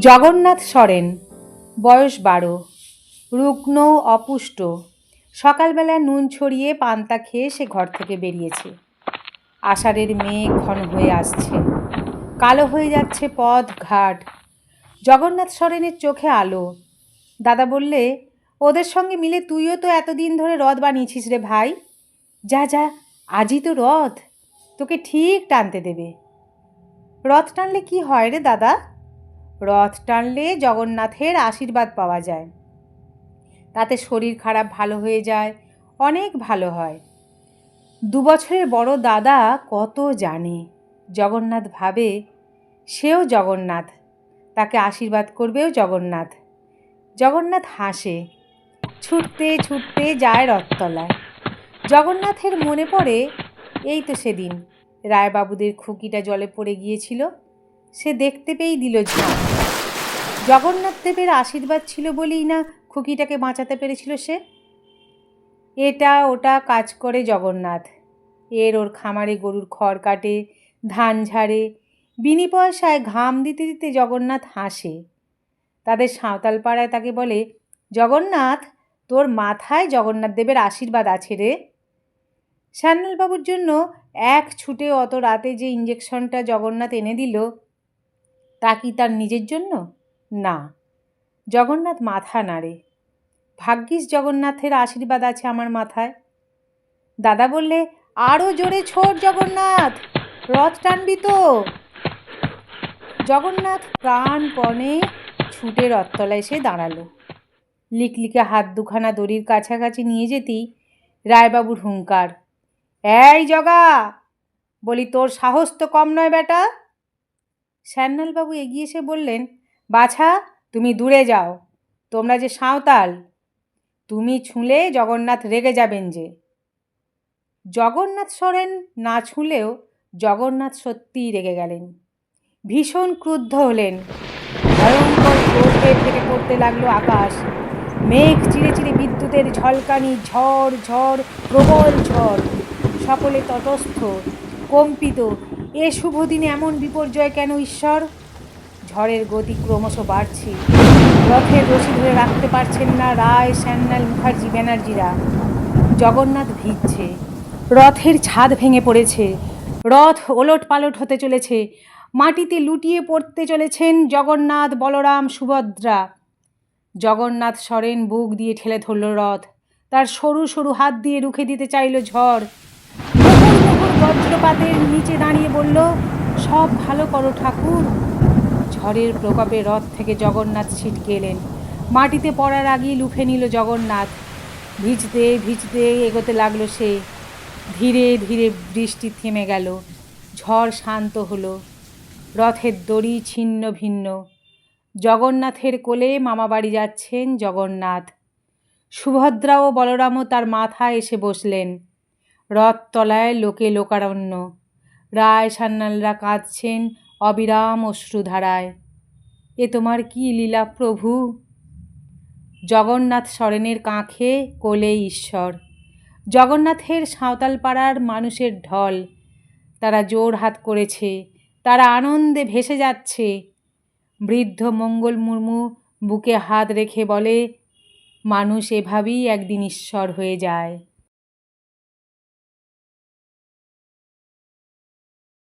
জগন্নাথ সরেন, বয়স বারো, রুগ্ন, অপুষ্ট। সকালবেলা নুন ছড়িয়ে পান্তা খেয়ে সে ঘর থেকে বেরিয়েছে। আষাঢ়ের মেঘ ঘন হয়ে আসছে। কালো হয়ে যাচ্ছে পথ ঘাট জগন্নাথ সরেনের চোখে আলো। দাদা বললে, ওদের সঙ্গে মিলে তুইও তো এতদিন ধরে রথ বানিয়েছিস রে ভাই। যা যা, আজই তো রথ। তোকে ঠিক টানতে দেবে। রথ টানলে কি হয় রে দাদা? রথ টানলে জগন্নাথের আশীর্বাদ পাওয়া যায়। তাতে শরীর খারাপ ভালো হয়ে যায়, অনেক ভালো হয়। দু বছরের বড় দাদা কত জানে। জগন্নাথ ভাবে, সেও জগন্নাথ। তাকে আশীর্বাদ করবেও জগন্নাথ। জগন্নাথ হাসে, ছুটতে ছুটতে যায় রথতলায়। জগন্নাথের মনে পড়ে, এই তো সেদিন রায়বাবুদের খুকিটা জলে পড়ে গিয়েছিল, সে দেখতে পেয়েই দিল ঝাঁপ জগন্নাথ দেবের আশীর্বাদ ছিল বলেই না খুকিটাকে বাঁচাতে পেরেছিল সে? এটা ওটা কাজ করে জগন্নাথ। এর ওর খামারে গরুর খড় কাটে, ধান ঝাড়ে বিনি পয়সায় ঘাম দিতে দিতে জগন্নাথ হাসে। তাদের সাঁওতাল পাড়ায় তাকে বলে, জগন্নাথ, তোর মাথায় জগন্নাথ দেবের আশীর্বাদ আছে রে। শ্যান্নালবাবুর জন্য এক ছুটে অত রাতে যে ইঞ্জেকশনটা জগন্নাথ এনে দিল, তা কি তার নিজের জন্য? না, জগন্নাথ মাথা নাড়ে। ভাগ্যিস জগন্নাথের আশীর্বাদ আছে আমার মাথায়। দাদা বললে আরও জোরে ছোট জগন্নাথ, রথ টানবি তো। জগন্নাথ প্রাণপণে ছুটে রথতলায় এসে দাঁড়াল। লিকলিকে হাত দুখানা দড়ির কাছাকাছি নিয়ে যেতেই রায়বাবুর হুঙ্কার, এই জগা, বলি তোর সাহস তো কম নয় বেটা। শ্যান্নালবাবু এগিয়ে এসে বললেন, বাছা, তুমি দূরে যাও, তোমরা যে সাঁওতাল, তুমি ছুঁলে জগন্নাথ রেগে যাবেন যে। জগন্নাথ সরেন না ছুঁলেও জগন্নাথ সত্যিই রেগে গেলেন। ভীষণ ক্রুদ্ধ হলেন। ভয়ঙ্কর ক্রোধে ফেটে পড়তে লাগল আকাশ। মেঘ চিড়ে চিড়ে বিদ্যুতের ঝলকানি, ঝড় ঝড়, প্রবল ঝড়। সকলে তটস্থ, কম্পিত, এ শুভ দিনে এমন বিপর্যয় কেন ঈশ্বর? ঝড়ের গতি ক্রমশ বাড়ছে। রথের রশি ধরে রাখতে পারছেন না রায় শ্যান্নাল মুখার্জি, ব্যানার্জিরা। জগন্নাথ ভিজছে। রথের ছাদ ভেঙে পড়েছে। রথ ওলট পালট হতে চলেছে। মাটিতে লুটিয়ে পড়তে চলেছেন জগন্নাথ বলরাম সুভদ্রা। জগন্নাথ সরেন বুক দিয়ে ঠেলে ধরল রথ। তার সরু সরু হাত দিয়ে রুখে দিতে চাইল ঝড়। বজ্রপাতের নিচে দাঁড়িয়ে বলল, সব ভালো করো ঠাকুর। ঝড়ের প্রকোপে রথ থেকে জগন্নাথ ছিটকে এলেন। মাটিতে পড়ার আগেই লুফে নিল জগন্নাথ। ভিজতে ভিজতে এগোতে লাগল সে। ধীরে ধীরে বৃষ্টি থেমে গেল। ঝড় শান্ত হলো। রথের দড়ি ছিন্ন ভিন্ন। জগন্নাথের কোলে মামাবাড়ি যাচ্ছেন জগন্নাথ। সুভদ্রা ও বলরামও তার মাথায় এসে বসলেন। রথতলায় লোকে লোকারণ্য। রায় সান্যালরা কাঁদছেন অবিরাম অশ্রুধারায়। এ তোমার কি লীলা প্রভু? জগন্নাথ সরেনের কাঁখে কোলে ঈশ্বর। জগন্নাথের সাঁওতাল পাড়ার মানুষের ঢল। তারা জোর হাত করেছে। তারা আনন্দে ভেসে যাচ্ছে। বৃদ্ধ মঙ্গল মুর্মু বুকে হাত রেখে বলে, মানুষ এভাবেই একদিন ঈশ্বর হয়ে যায়।